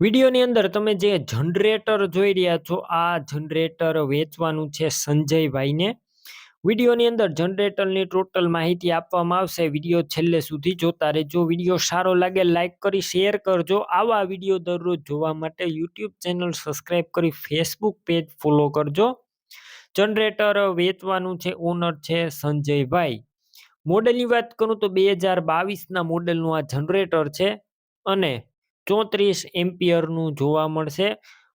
વિડીયોની અંદર તમે જે જનરેટર જોઈ રહ્યા છો, આ જનરેટર વેચવાનું છે સંજયભાઈને. વિડીયોની અંદર જનરેટરની ટોટલ માહિતી આપવામાં આવશે. વીડિયો છેલ્લે સુધી જોતા રહેજો. વીડિયો સારો લાગે લાઇક કરી શેર કરજો. આવા વીડિયો દરરોજ જોવા માટે યુટ્યુબ ચેનલ સબસ્ક્રાઈબ કરી ફેસબુક પેજ ફોલો કરજો. જનરેટર વેચવાનું છે ઓનર છે સંજયભાઈ. મોડેલની વાત કરું તો બે હજાર બાવીસના મોડેલનું આ જનરેટર છે. અને ચોત્રીસ એમ્પિયરનું જોવા મળશે.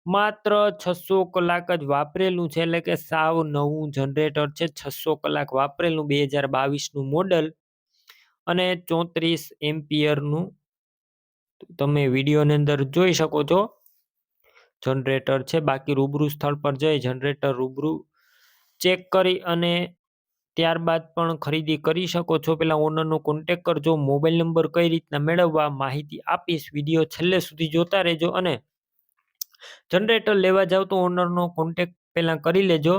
માત્ર છસો કલાક જ વાપરેલું છે, એટલે કે સાવ નવું જનરેટર છે, છસો કલાક વાપરેલું બે હજાર બાવીસનું મોડલ. અને ચોત્રીસ એમ્પિયરનું તમે વિડીયોની અંદર જોઈ શકો છો. જનરેટર છે, બાકી રૂબરૂ સ્થળ પર જઈ જનરેટર રૂબરૂ ચેક કરી અને ત્યારબાદ પણ ખરીદી કરી શકો છો. પેલા ઓનરનો કોન્ટેક કરજો મોબાઈલ નંબર કઈ રીતના મેળવવા, માહિતી આપીશ વીડિયો છેલ્લે સુધી જોતા રહેજો અને જનરેટર લેવા જાવ તો ઓનરનો કોન્ટેક પહેલાં કરી લેજો.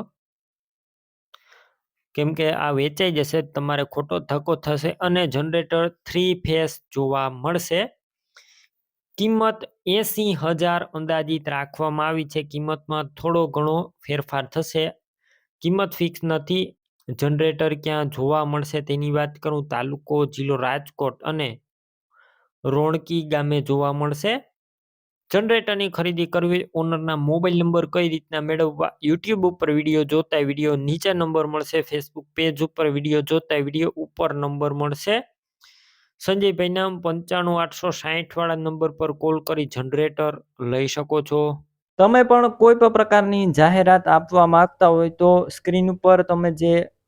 કેમ કે આ વેચાઈ જશે, તમારે ખોટો ધક્કો થશે અને જનરેટર થ્રી ફેસ જોવા મળશે. કિંમત એસી હજાર અંદાજિત રાખવામાં આવી છે. કિંમતમાં થોડો ઘણો ફેરફાર થશે. કિંમત ફિક્સ નથી. જનરેટર ક્યાં જોવા મળશે તેની વાત કરું? તાલુકો, જિલ્લો, રાજકોટ અને રોણકી ગામે જોવા મળશે. જનરેટરની ખરીદી કરવી, ઓનરના મોબાઈલ નંબર કઈ રીતના મેળવવા? યુટ્યુબ ઉપર વીડિયો જોતા વીડિયો નીચે નંબર મળશે. ફેસબુક પેજ ઉપર વીડિયો જોતા વીડિયો ઉપર નંબર મળશે. સંજયભાઈના પંચાણું આઠસો સાહીઠવાળા નંબર પર કોલ કરી જનરેટર લઈ શકો છો. તમે પણ કોઈ પણ પ્રકારની જાહેરાત આપવા માંગતા હોય તો સ્ક્રીન ઉપર તમે જે